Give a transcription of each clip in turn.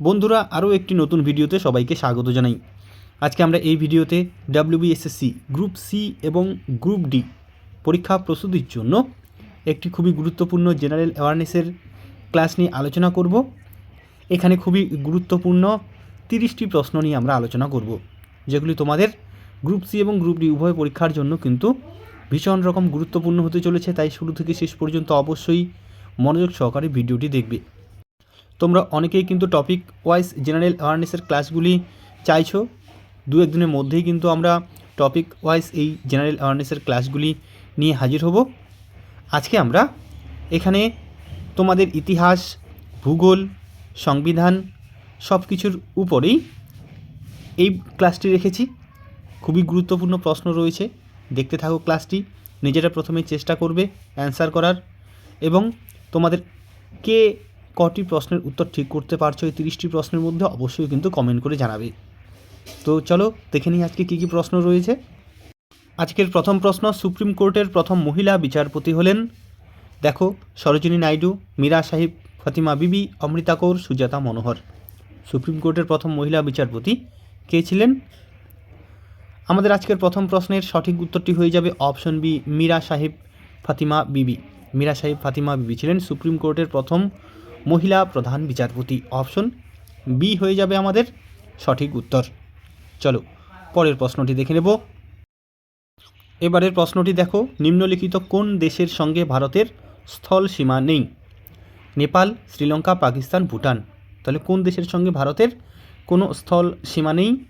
বন্ধুরা, আরও একটি নতুন ভিডিওতে সবাইকে স্বাগত জানাই। আজকে আমরা এই ভিডিওতে ডাব্লিউবিএসএসসি গ্রুপ সি এবং গ্রুপ ডি পরীক্ষা প্রস্তুতির জন্য একটি খুবই গুরুত্বপূর্ণ জেনারেল অ্যাওয়ারনেসের ক্লাস নিয়ে আলোচনা করব। এখানে খুবই গুরুত্বপূর্ণ তিরিশটি প্রশ্ন নিয়ে আমরা আলোচনা করব, যেগুলি তোমাদের গ্রুপ সি এবং গ্রুপ ডি উভয় পরীক্ষার জন্য কিন্তু ভীষণ রকম গুরুত্বপূর্ণ হতে চলেছে। তাই শুরু থেকে শেষ পর্যন্ত অবশ্যই মনোযোগ সহকারে ভিডিওটি দেখবে। তোমরা অনেকেই কিন্তু টপিক ওয়াইজ জেনারেল অ্যাওয়ারনেসের ক্লাসগুলি চাইছো। দু একদিনের মধ্যেই কিন্তু আমরা টপিক ওয়াইজ এই জেনারেল অ্যাওয়ারনেসের ক্লাসগুলি নিয়ে হাজির হব। আজকে আমরা এখানে তোমাদের ইতিহাস, ভূগোল, সংবিধান সব কিছুর উপরেই এই ক্লাসটি রেখেছি। খুবই গুরুত্বপূর্ণ প্রশ্ন রয়েছে। দেখতে থাকো ক্লাসটি নিজেরা প্রথমে চেষ্টা করবে অ্যান্সার করার। এবং তোমাদের কে কটি প্রশ্নের উত্তর ঠিক করতে পারছ এই তিরিশটি প্রশ্নের মধ্যে, অবশ্যই কিন্তু কমেন্ট করে জানাবে। তো চলো, দেখে নিই আজকে কী কী প্রশ্ন রয়েছে। আজকের প্রথম প্রশ্ন, সুপ্রিম কোর্টের প্রথম মহিলা বিচারপতি হলেন, দেখো, সরোজিনী নাইডু, মীরা সাহিব, ফাতিমা বিবি, অমৃতা কৌর, সুজাতা মনোহর। সুপ্রিম কোর্টের প্রথম মহিলা বিচারপতি কে ছিলেন? আমাদের আজকের প্রথম প্রশ্নের সঠিক উত্তরটি হয়ে যাবে অপশন বি, মীরা সাহেব, ফাতিমা বিবি। মীরা সাহেব, ফাতিমা বিবি ছিলেন সুপ্রিম কোর্টের প্রথম মহিলা প্রধান বিচারপতি অপশন বি হয়ে যাবে আমাদের সঠিক উত্তর। চলো, পরের প্রশ্নটি দেখে নেব। এবারের প্রশ্নটি দেখো, নিম্নলিখিত কোন দেশের সঙ্গে ভারতের স্থল সীমা নেই? নেপাল, শ্রীলঙ্কা, পাকিস্তান, ভুটান। তাহলে কোন দেশের সঙ্গে ভারতের কোনো স্থল সীমা নেই?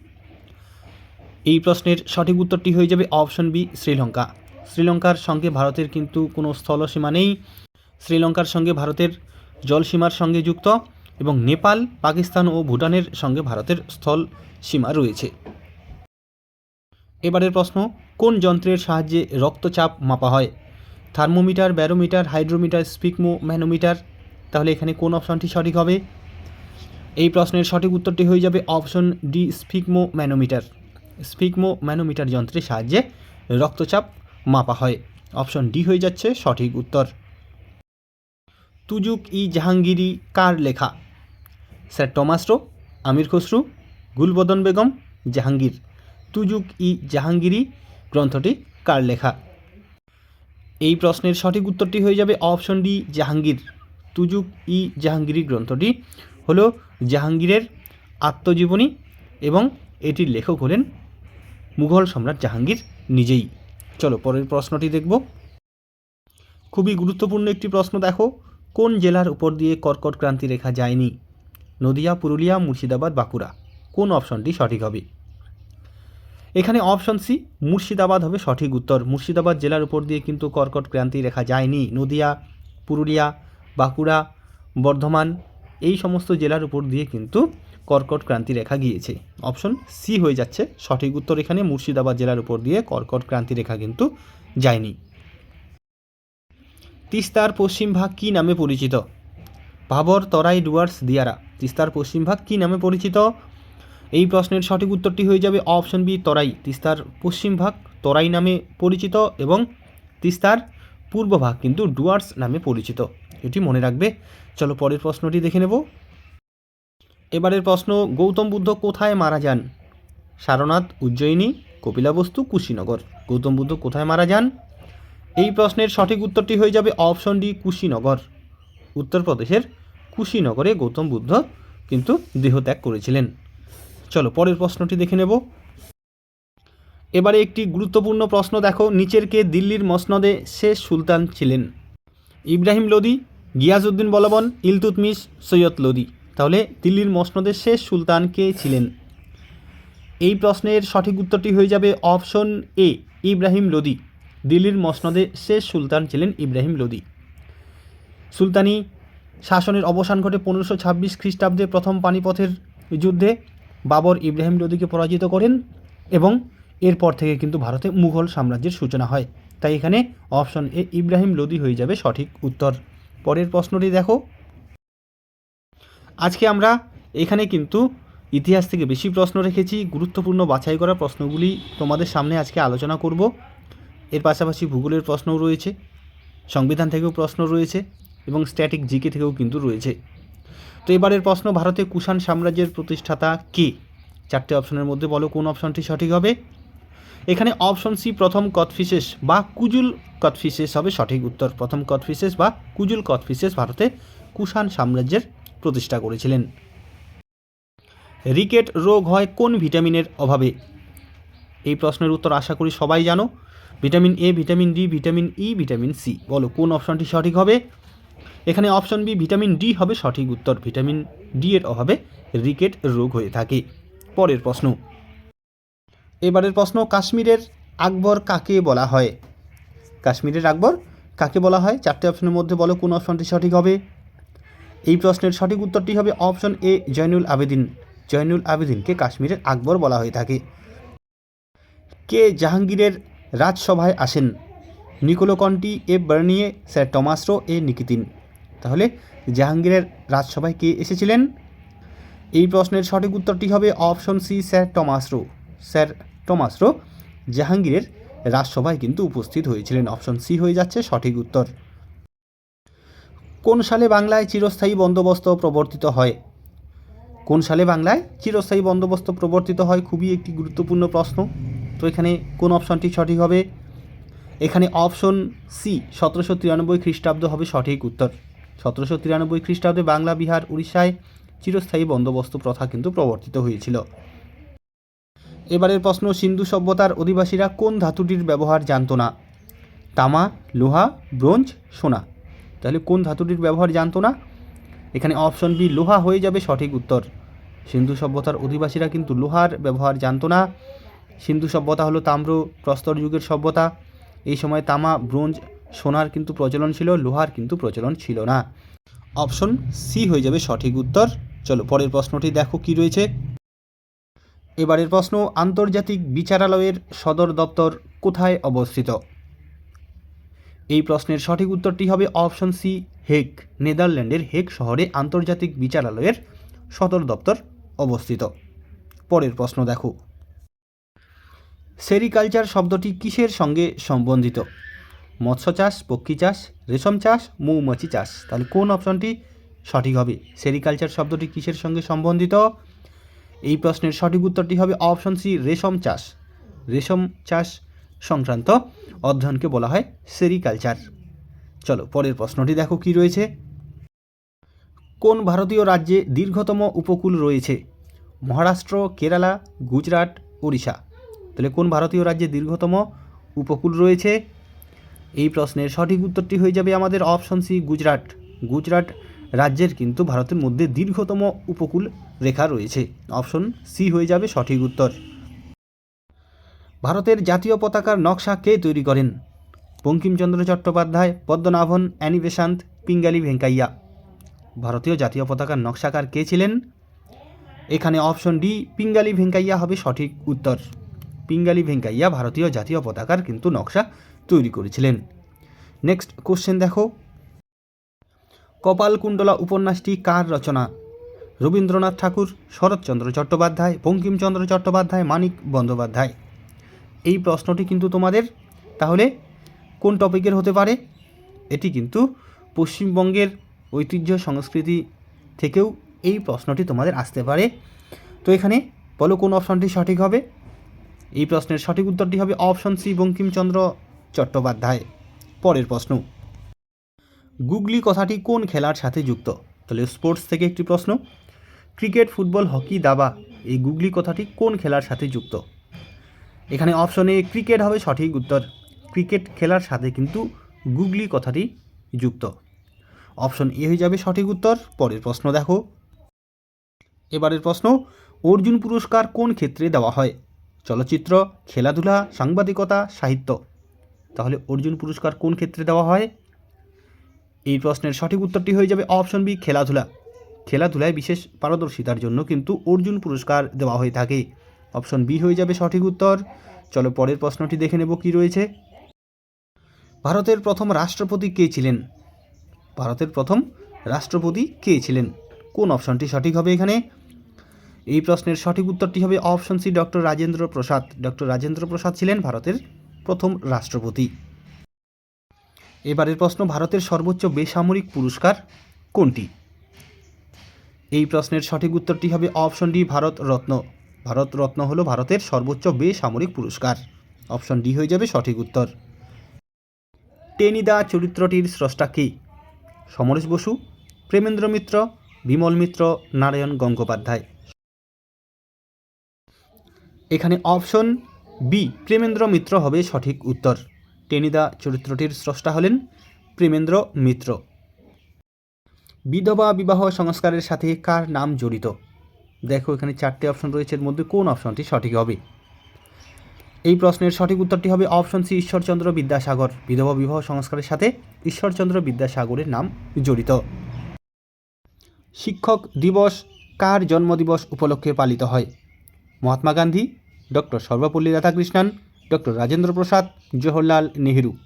এই প্রশ্নের সঠিক উত্তরটি হয়ে যাবে অপশন বি, শ্রীলঙ্কা। শ্রীলঙ্কার সঙ্গে ভারতের কিন্তু কোনো স্থল সীমা নেই। শ্রীলঙ্কার সঙ্গে ভারতের জলসীমার সঙ্গে যুক্ত এবং নেপাল, পাকিস্তান ও ভুটানের সঙ্গে ভারতের স্থল সীমা রয়েছে। এবারের প্রশ্ন, কোন যন্ত্রের সাহায্যে রক্তচাপ মাপা হয়? Thermometer, barometer, hydrometer, sphygmomanometer, তাহলে এখানে কোন অপশনটি সঠিক হবে? এই প্রশ্নের সঠিক উত্তরটি হয়ে যাবে option D, sphygmomanometer. Sphygmomanometer যন্ত্রের সাহায্যে রক্তচাপ মাপা হয়। অপশন ডি হয়ে যাচ্ছে সঠিক উত্তর। তুজুক ই জাহাঙ্গীরি কার লেখা? Sir Thomas Roe, Amir Khusrau, Gulbadan Begum, Jahangir. Tuzuk e Jahangiri গ্রন্থটি কার লেখা? এই প্রশ্নের সঠিক উত্তরটি হয়ে যাবে অপশন ডি, জাহাঙ্গীর। তুজুক ই জাহাঙ্গীরি গ্রন্থটি হলো জাহাঙ্গীরের আত্মজীবনী এবং এটির লেখক হলেন মুঘল সম্রাট জাহাঙ্গীর নিজেই। চলো পরের প্রশ্নটি দেখব। খুবই গুরুত্বপূর্ণ একটি প্রশ্ন দেখো। কোন জেলার উপর দিয়ে কর্কট ক্রান্তি রেখা যায়নি? নদিয়া, পুরুলিয়া, মুর্শিদাবাদ, বাঁকুড়া। কোন অপশনটি সঠিক হবে? এখানে অপশন সি, মুর্শিদাবাদ হবে সঠিক উত্তর। মুর্শিদাবাদ জেলার উপর দিয়ে কিন্তু কর্কট ক্রান্তি রেখা যায়নি। নদিয়া, পুরুলিয়া, বাঁকুড়া, বর্ধমান, এই সমস্ত জেলার উপর দিয়ে কিন্তু কর্কট ক্রান্তি রেখা গিয়েছে। অপশন সি হয়ে যাচ্ছে সঠিক উত্তর। এখানে মুর্শিদাবাদ জেলার উপর দিয়ে কর্কট ক্রান্তি রেখা কিন্তু যায়নি। তিস্তার পশ্চিম ভাগ কী নামে পরিচিত? ভাবর তরাই ডুয়ার্স দিয়ারা। তিস্তার পশ্চিম ভাগ কী নামে পরিচিত? এই প্রশ্নের সঠিক উত্তরটি হয়ে যাবে অপশন বি, তরাই। তিস্তার পশ্চিম ভাগ তরাই নামে পরিচিত এবং তিস্তার পূর্ব ভাগ কিন্তু ডুয়ার্স নামে পরিচিত। এটি মনে রাখবে। চলো পরের প্রশ্নটি দেখে নেব। এবারের প্রশ্ন, গৌতম বুদ্ধ কোথায় মারা যান? সারনাথ, উজ্জয়িনী কপিলাবস্তু কুশীনগর। গৌতম বুদ্ধ কোথায় মারা যান? এই প্রশ্নের সঠিক উত্তরটি হয়ে যাবে অপশন ডি, কুশীনগর। উত্তরপ্রদেশের কুশীনগরে গৌতম বুদ্ধ কিন্তু দেহত্যাগ করেছিলেন। চলো পরের প্রশ্নটি দেখে নেব। এবারে একটি গুরুত্বপূর্ণ প্রশ্ন দেখো। নিচের কে দিল্লির মসনদে শেষ সুলতান ছিলেন? ইব্রাহিম লোদি গিয়াসউদ্দিন বলবন ইলতুতমিস সৈয়দ লোদি তাহলে দিল্লির মসনদের শেষ সুলতান কে ছিলেন? এই প্রশ্নের সঠিক উত্তরটি হয়ে যাবে অপশন এ, ইব্রাহিম লোদি দিল্লির মসনদে শেষ সুলতান ছিলেন ইব্রাহিম লোদি। সুলতানি শাসনের অবসান ঘটে পনেরোশো ছাব্বিশ খ্রিস্টাব্দে প্রথম পানিপথের যুদ্ধে। বাবর ইব্রাহিম লোদিকে পরাজিত করেন এবং এরপর থেকে কিন্তু ভারতে মুঘল সাম্রাজ্যের সূচনা হয়। তাই এখানে অপশন এ, ইব্রাহিম লোদি হয়ে যাবে সঠিক উত্তর। পরের প্রশ্নটি দেখো। আজকে আমরা এখানে কিন্তু ইতিহাস থেকে বেশি প্রশ্ন রেখেছি। গুরুত্বপূর্ণ বাছাই করা প্রশ্নগুলি তোমাদের সামনে আজকে আলোচনা করব। এর পাশাপাশি ভূগোলের প্রশ্নও রয়েছে, সংবিধান থেকেও প্রশ্ন রয়েছে এবং স্ট্যাটিক জিকে থেকেও কিন্তু রয়েছে। তো এবারের প্রশ্ন, ভারতে কুষাণ সাম্রাজ্যের প্রতিষ্ঠাতা কে? চারটে অপশনের মধ্যে বলো কোন অপশনটি সঠিক হবে। এখানে অপশন সি, প্রথম কথফিসেস বা কুজুল কথফিসেস হবে সঠিক উত্তর। প্রথম কথফিসেস বা কুজুল কথফিসেস ভারতে কুষাণ সাম্রাজ্যের প্রতিষ্ঠা করেছিলেন। রিকেট রোগ হয় কোন ভিটামিনের অভাবে? এই প্রশ্নের উত্তর আশা করি সবাই জানো। Vitamin A vitamin D vitamin E vitamin C বলো, কোন অপশনটি সঠিক হবে? এখানে অপশন বি ভিটামিন ডি হবে সঠিক উত্তর। ভিটামিন ডি এর অভাবে রিকেট রোগ হয়ে থাকে। পরের প্রশ্ন। এবারের প্রশ্ন, কাশ্মীরের আকবর কাকে বলা হয়? কাশ্মীরের আকবর কাকে বলা হয়? চারটে অপশনের মধ্যে বলো, কোন অপশনটি সঠিক হবে? এই প্রশ্নের সঠিক উত্তরটি হবে অপশন এ জয়নুল আবেদিন। জয়নুল আবেদিনকে কাশ্মীরের আকবর বলা হয়ে থাকে। কে জাহাঙ্গীরের রাজসভায় আসেন। নিকোলো কন্টি এ বার্নিয়ে, স্যার টমাসরো এ নিকিতিন। তাহলে জাহাঙ্গীরের রাজসভায় কে এসেছিলেন? এই প্রশ্নের সঠিক উত্তরটি হবে option C, sir Thomas Roe. Sir Thomas Roe জাহাঙ্গীরের রাজসভায় কিন্তু উপস্থিত হয়েছিলেন। অপশন সি হয়ে যাচ্ছে সঠিক উত্তর। কোন সালে বাংলায় চিরস্থায়ী বন্দোবস্ত প্রবর্তিত হয়? কোন সালে বাংলায় চিরস্থায়ী বন্দোবস্ত প্রবর্তিত হয়? খুবই একটি গুরুত্বপূর্ণ প্রশ্ন। তো এখানে কোন অপশনটি সঠিক হবে? এখানে অপশন সি, সতেরোশো তিরানব্বই খ্রিস্টাব্দ হবে সঠিক উত্তর। সতেরোশো তিরানব্বই খ্রিস্টাব্দে বাংলা, বিহার, উড়িষ্যায় চিরস্থায়ী বন্দোবস্ত প্রথা কিন্তু প্রবর্তিত হয়েছিল। এবারের প্রশ্ন, সিন্ধু সভ্যতার অধিবাসীরা কোন ধাতুটির ব্যবহার জানতো না? তামা, লোহা, ব্রোঞ্জ, সোনা। তাহলে কোন ধাতুটির ব্যবহার জানতো না? এখানে অপশন বি, লোহা হয়ে যাবে সঠিক উত্তর। সিন্ধু সভ্যতার অধিবাসীরা কিন্তু লোহার ব্যবহার জানতো না। সিন্ধু সভ্যতা হলো তাম্র প্রস্তর যুগের সভ্যতা। এই সময় তামা, ব্রোঞ্জ, সোনার কিন্তু প্রচলন ছিল, লোহার কিন্তু প্রচলন ছিল না। অপশন সি হয়ে যাবে সঠিক উত্তর। চলো পরের প্রশ্নটি দেখো কি রয়েছে। এবারের প্রশ্ন, আন্তর্জাতিক বিচারালয়ের সদর দপ্তর কোথায় অবস্থিত? এই প্রশ্নের সঠিক উত্তরটি হবে অপশন সি, হেগ, নেদারল্যান্ডের হেগ শহরে আন্তর্জাতিক বিচারালয়ের সদর দপ্তর অবস্থিত। পরের প্রশ্ন দেখো। সেরিকালচার শব্দটি কিসের সঙ্গে সম্বন্ধিত? মৎস্য চাষ, পক্ষী চাষ, রেশম চাষ, মৌমাছি চাষ। তাহলে কোন অপশনটি সঠিক হবে? সেরিকালচার শব্দটি কিসের সঙ্গে সম্বন্ধিত? এই প্রশ্নের সঠিক উত্তরটি হবে অপশন সি, রেশম চাষ। রেশম চাষ সংক্রান্ত অধ্যয়নকে বলা হয় সেরিকালচার। চলো, পরের প্রশ্নটি দেখো কি রয়েছে। কোন ভারতীয় রাজ্যে দীর্ঘতম উপকূল রয়েছে? মহারাষ্ট্র, কেরালা, গুজরাট, ওড়িশা। তাহলে কোন ভারতীয় রাজ্যে দীর্ঘতম উপকূল রয়েছে? এই প্রশ্নের সঠিক উত্তরটি হয়ে যাবে আমাদের অপশন সি গুজরাট। গুজরাট রাজ্যের কিন্তু ভারতের মধ্যে দীর্ঘতম উপকূল রেখা রয়েছে। অপশন সি হয়ে যাবে সঠিক উত্তর। ভারতের জাতীয় পতাকার নকশা কে তৈরি করেন? Bankimchandra Chattopadhyay, Padmanabhan, Annie Besant Pingali Venkayya. ভারতীয় জাতীয় পতাকার নকশাকার কে ছিলেন? এখানে অপশন ডি পিঙ্গালি ভেঙ্কাইয়া হবে সঠিক উত্তর। পিঙ্গালি ভেঙ্কাইয়া ভারতীয় জাতীয় পতাকার কিন্তু নকশা তৈরি করেছিলেন। নেক্সট কোশ্চেন দেখো। কপালকুণ্ডলা উপন্যাসটি কার রচনা? রবীন্দ্রনাথ ঠাকুর, শরৎচন্দ্র চট্টোপাধ্যায়, বঙ্কিমচন্দ্র চট্টোপাধ্যায়, মানিক বন্দ্যোপাধ্যায়। এই প্রশ্নটি কিন্তু তোমাদের। তাহলে কোন টপিকের হতে পারে? এটি কিন্তু পশ্চিমবঙ্গের ঐতিহ্য সংস্কৃতি থেকেও এই প্রশ্নটি তোমাদের আসতে পারে। তো এখানে বলো কোন অপশনটি সঠিক হবে? এই প্রশ্নের সঠিক উত্তরটি হবে অপশন সি, বঙ্কিমচন্দ্র চট্টোপাধ্যায়। পরের প্রশ্ন। গুগলি কথাটি কোন খেলার সাথে যুক্ত? তাহলে স্পোর্টস থেকে একটি প্রশ্ন। ক্রিকেট, ফুটবল, হকি, দাবা, এই গুগলি কথাটি কোন খেলার সাথে যুক্ত? এখানে অপশন ক্রিকেট হবে সঠিক উত্তর। ক্রিকেট খেলার সাথে কিন্তু গুগলি কথাটি যুক্ত। অপশন এ হয়ে যাবে সঠিক উত্তর। পরের প্রশ্ন দেখো। এবারের প্রশ্ন, অর্জুন পুরস্কার কোন ক্ষেত্রে দেওয়া হয়? চলচ্চিত্র, খেলাধুলা, সাংবাদিকতা, সাহিত্য। তাহলে অর্জুন পুরস্কার কোন ক্ষেত্রে দেওয়া হয়? এই প্রশ্নের সঠিক উত্তরটি হয়ে যাবে অপশন বি, খেলাধুলা। খেলাধুলায় বিশেষ পারদর্শিতার জন্য কিন্তু অর্জুন পুরস্কার দেওয়া হয়ে থাকে। অপশন বি হয়ে যাবে সঠিক উত্তর। চলো পরের প্রশ্নটি দেখে নেব কি রয়েছে। ভারতের প্রথম রাষ্ট্রপতি কে ছিলেন? ভারতের প্রথম রাষ্ট্রপতি কে ছিলেন? কোন অপশনটি সঠিক হবে এখানে? এই প্রশ্নের সঠিক উত্তরটি হবে option C, doctor Rajendra Prasad. Doctor Rajendra Prasad ছিলেন ভারতের প্রথম রাষ্ট্রপতি। এবারের প্রশ্ন, ভারতের সর্বোচ্চ বেসামরিক পুরস্কার কোনটি? এই প্রশ্নের সঠিক উত্তরটি হবে অপশন ডি, ভারত রত্ন। ভারত রত্ন হলো ভারতের সর্বোচ্চ বেসামরিক পুরস্কার। অপশন ডি হয়ে যাবে সঠিক উত্তর। টেনিদা চরিত্রটির স্রষ্টা কে? সমরেশ বসু, প্রেমেন্দ্র মিত্র, বিমল মিত্র, নারায়ণ গঙ্গোপাধ্যায়। এখানে অপশন বি, প্রেমেন্দ্র মিত্র হবে সঠিক উত্তর। টেনিদা চরিত্রটির স্রষ্টা হলেন প্রেমেন্দ্র মিত্র। বিধবা বিবাহ সংস্কারের সাথে কার নাম জড়িত? দেখো, এখানে চারটি অপশন রয়েছে, এর মধ্যে কোন অপশনটি সঠিক হবে? এই প্রশ্নের সঠিক উত্তরটি হবে অপশন সি, ঈশ্বরচন্দ্র বিদ্যাসাগর। বিধবা বিবাহ সংস্কারের সাথে ঈশ্বরচন্দ্র বিদ্যাসাগরের নাম জড়িত। শিক্ষক দিবস কার জন্মদিবস উপলক্ষে পালিত হয়? Mahatma Gandhi doctor Sarvepalli Radhakrishnan, doctor Rajendra Prasad, Jawaharlal Nehru.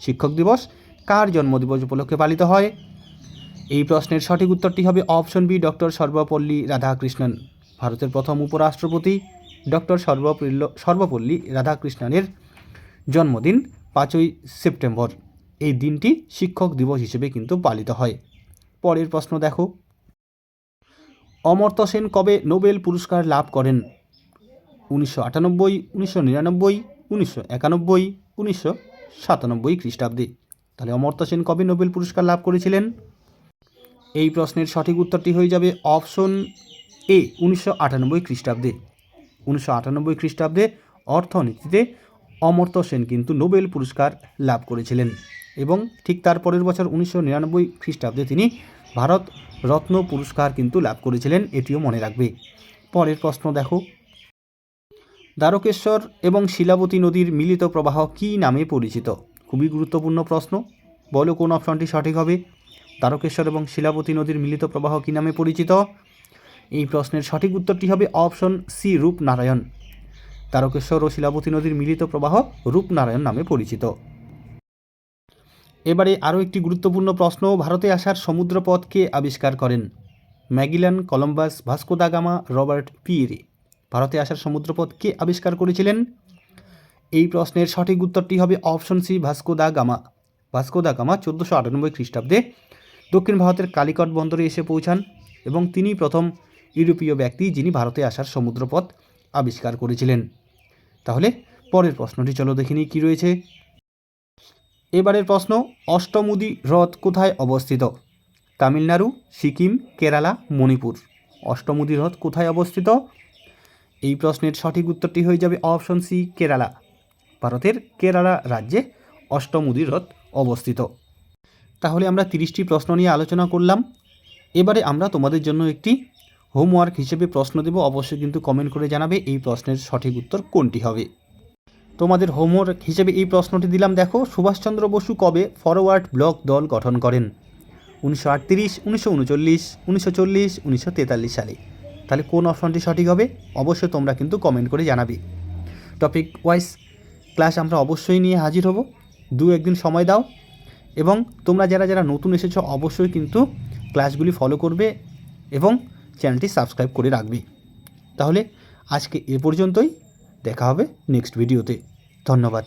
শিক্ষক দিবস কার জন্মদিবস উপলক্ষে পালিত হয়? এই প্রশ্নের সঠিক উত্তরটি হবে option B, doctor Sarvepalli Radhakrishnan. ভারতের প্রথম উপরাষ্ট্রপতি ডক্টর সর্বপল্ল, সর্বপল্লী রাধাকৃষ্ণনের জন্মদিন পাঁচই সেপ্টেম্বর। এই দিনটি শিক্ষক দিবস হিসেবে কিন্তু পালিত হয়। পরের প্রশ্ন দেখো। অমর্ত্য সেন কবে নোবেল পুরস্কার লাভ করেন? উনিশশো আটানব্বই, উনিশশো নিরানব্বই, উনিশশো একানব্বই, উনিশশো সাতানব্বই খ্রিস্টাব্দে। তাহলে অমর্ত্য সেন কবে নোবেল পুরস্কার লাভ করেছিলেন? এই প্রশ্নের সঠিক উত্তরটি হয়ে যাবে অপশন এ, উনিশশো আটানব্বই খ্রিস্টাব্দে। উনিশশো আটানব্বই খ্রিস্টাব্দে অর্থনীতিতে অমর্ত্য সেন কিন্তু নোবেল পুরস্কার লাভ করেছিলেন এবং ঠিক তার পরের বছর উনিশশো নিরানব্বই খ্রিস্টাব্দে তিনি ভারত রত্ন পুরস্কার কিন্তু লাভ করেছিলেন, এটিও মনে রাখবে। পরের প্রশ্ন দেখো। দ্বারকেশ্বর এবং শিলাবতী নদীর মিলিত প্রবাহ কী নামে পরিচিত? খুবই গুরুত্বপূর্ণ প্রশ্ন। বলো কোন অপশনটি সঠিক হবে। দ্বারকেশ্বর এবং শিলাবতী নদীর মিলিত প্রবাহ কী নামে পরিচিত? এই প্রশ্নের সঠিক উত্তরটি হবে অপশন সি, রূপনারায়ণ। তারকেশ্বর ও শিলাবতী নদীর মিলিত প্রবাহ রূপনারায়ণ নামে পরিচিত। এবারে আরও একটি গুরুত্বপূর্ণ প্রশ্ন। ভারতে আসার সমুদ্রপথকে আবিষ্কার করেন Magellan, Columbus, Vasco da Gama, Robert Peary. ভারতে আসার সমুদ্রপথ কে আবিষ্কার করেছিলেন? এই প্রশ্নের সঠিক উত্তরটি হবে option C Vasco da Gama. Vasco da Gama চোদ্দোশো আটানব্বই খ্রিস্টাব্দে দক্ষিণ ভারতের কালিকট বন্দরে এসে পৌঁছান এবং তিনি প্রথম ইউরোপীয় ব্যক্তি যিনি ভারতে আসার সমুদ্রপথ আবিষ্কার করেছিলেন। তাহলে পরের প্রশ্নটি চলো দেখিনি কী রয়েছে। এবারের প্রশ্ন, অষ্টমুদি হ্রদ কোথায় অবস্থিত? তামিলনাড়ু, সিকিম, কেরালা, মণিপুর। অষ্টমুদি হ্রদ কোথায় অবস্থিত? এই প্রশ্নের সঠিক উত্তরটি হয়ে যাবে অপশন সি, কেরালা। ভারতের কেরালা রাজ্যে অষ্টমুদি হ্রদ অবস্থিত। তাহলে আমরা তিরিশটি প্রশ্ন নিয়ে আলোচনা করলাম। এবারে আমরা তোমাদের জন্য একটি হোমওয়ার্ক হিসেবে প্রশ্ন দেব। অবশ্যই কিন্তু কমেন্ট করে জানাবে এই প্রশ্নের সঠিক উত্তর কোনটি হবে। তোমাদের হোমওয়ার্ক হিসেবে এই প্রশ্নটি দিলাম। দেখো, সুভাষচন্দ্র বসু কবে ফরওয়ার্ড ব্লক দল গঠন করেন? উনিশশো আটত্রিশ, উনিশশো উনচল্লিশ, উনিশশো চল্লিশ, উনিশশো তেতাল্লিশ সালে। তাহলে কোন অপশনটি সঠিক হবে? অবশ্যই তোমরা কিন্তু কমেন্ট করে জানাবে। টপিক ওয়াইজ ক্লাস আমরা অবশ্যই নিয়ে হাজির হব। দু একদিন সময় দাও এবং তোমরা যারা যারা নতুন এসেছ, অবশ্যই কিন্তু ক্লাসগুলি ফলো করবে এবং চ্যানেলটি সাবস্ক্রাইব করে রাখবে। তাহলে আজকে এ পর্যন্তই। দেখা হবে নেক্সট ভিডিওতে ধন্যবাদ।